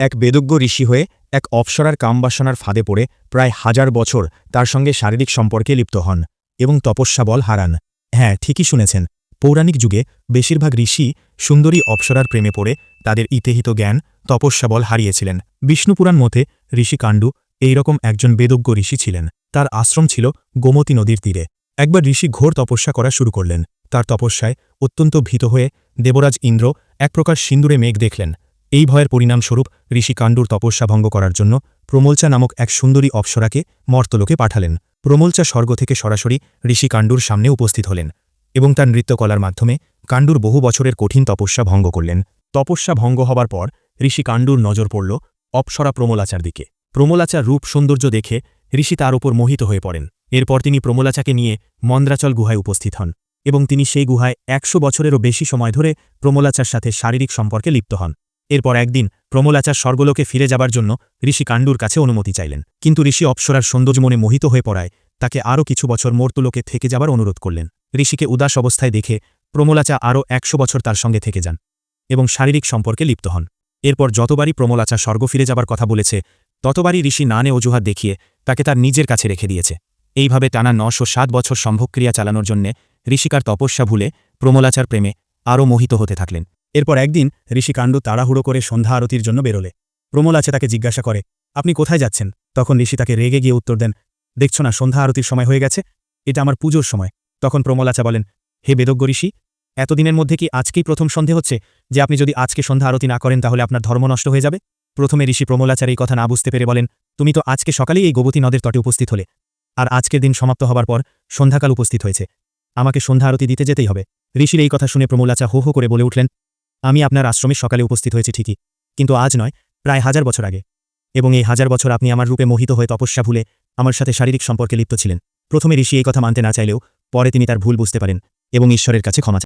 এক বেদজ্ঞ ঋষি হয়ে এক অপসরার কামবাসনার ফাঁদে পড়ে প্রায় হাজার বছর তার সঙ্গে শারীরিক সম্পর্কে লিপ্ত হন এবং তপস্যা বল হারান। হ্যাঁ ঠিকই শুনেছেন, পৌরাণিক যুগে বেশিরভাগ ঋষি সুন্দরী অপসরার প্রেমে পড়ে তাদের ইতেহিত জ্ঞান তপস্যা বল হারিয়েছিলেন। বিষ্ণুপুরাণ মতে ঋষি কাণ্ডু এইরকম একজন বেদজ্ঞ ঋষি ছিলেন। তার আশ্রম ছিল গোমতী নদীর তীরে। একবার ঋষি ঘোর তপস্যা করা শুরু করলেন। তার তপস্যায় অত্যন্ত ভীত হয়ে দেবরাজ ইন্দ্র এক প্রকার সিন্দুরে মেঘ দেখলেন। এই ভয়ের পরিণামস্বরূপ ঋষি কাণ্ডুর তপস্যা ভঙ্গ করার জন্য প্রমোলচা নামক এক সুন্দরী অপ্সরাকে মর্তলোকে পাঠালেন। প্রমোলচা স্বর্গ থেকে সরাসরি ঋষি কাণ্ডুর সামনে উপস্থিত হলেন এবং তার নৃত্যকলার মাধ্যমে কাণ্ডুর বহু বছরের কঠিন তপস্যা ভঙ্গ করলেন। তপস্যা ভঙ্গ হবার পর ঋষি কাণ্ডুর নজর পড়ল অপ্সরা প্রমলাচার দিকে। প্রমলাচার রূপ সৌন্দর্য দেখে ঋষি তার ওপর মোহিত হয়ে পড়েন। এরপর তিনি প্রমলাচাকে নিয়ে মন্দ্রাচল গুহায় উপস্থিত হন এবং তিনি সেই গুহায় একশো বছরেরও বেশি সময় ধরে প্রমলাচার সাথে শারীরিক সম্পর্কে লিপ্ত হন। এরপর একদিন প্রমোলাচার স্বর্গলোকে ফিরে যাবার জন্য ঋষি কাণ্ডুর কাছে অনুমতি চাইলেন। কিন্তু ঋষি অপ্সরার সৌন্দর্য মনে মোহিত হয়ে পড়ায় তাকে আরও কিছু বছর মর্তলোকে থেকে যাবার অনুরোধ করলেন। ঋষিকে উদাস অবস্থায় দেখে প্রমোলাচা আরও একশো বছর তার সঙ্গে থেকে যান এবং শারীরিক সম্পর্কে লিপ্ত হন। এরপর যতবারই প্রমোলাচা স্বর্গ ফিরে যাবার কথা বলেছে, ততবারই ঋষি নানে অজুহাত দেখিয়ে তাকে তার নিজের কাছে রেখে দিয়েছে। এইভাবে টানা নশো সাত বছর সম্ভবক্রিয়া চালানোর জন্যে ঋষিকার তপস্যা ভুলে প্রমোলাচার প্রেমে আরও মোহিত হতে থাকলেন। এরপর একদিন ঋষি কাণ্ড তাড়াহুড়ো করে সন্ধ্যা আরতির জন্য বেরোলে। প্রমোলাচা তাকে জিজ্ঞাসা করে, আপনি কোথায় যাচ্ছেন? তখন ঋষি তাকে রেগে গিয়ে উত্তর দেন, দেখছ না, সন্ধ্যা আরতির সময় হয়ে গেছে, এটা আমার পুজোর সময়। তখন প্রমোলাচা বলেন, হে বেদজ্ঞ ঋষি, এতদিনের মধ্যে কি আজকেই প্রথম সন্ধে হচ্ছে যে আপনি যদি আজকে সন্ধ্যা আরতি না করেন তাহলে আপনার ধর্ম নষ্ট হয়ে যাবে? প্রথমে ঋষি প্রমোলাচার এই কথা না বুঝতে পেরে বলেন, তুমি তো আজকে সকালেই এই গোবতী নদের তটে উপস্থিত হলে, আর আজকের দিন সমাপ্ত হবার পর সন্ধ্যাকাল উপস্থিত হয়েছে। আমাকে সন্ধ্যা আরতি দিতে যেতেই হবে। ঋষির এই কথা শুনে প্রমোলাচা হো হো করে বলে উঠলেন আমি আপনার আশ্রমে সকালে উপস্থিত হয়েছি ঠিকই, কিন্তু আজ নয়, প্রায় হাজার বছর আগে এবং এই হাজার বছর আপনি আমার রূপে মোহিত হয়ে তপস্যা ভুলে আমার সাথে শারীরিক সম্পর্কে লিপ্ত ছিলেন প্রথমে ঋষি এই কথা মানতে না চাইলেও পরে তিনি তার ভুল বুঝতে পারেন এবং ঈশ্বরের কাছে ক্ষমা।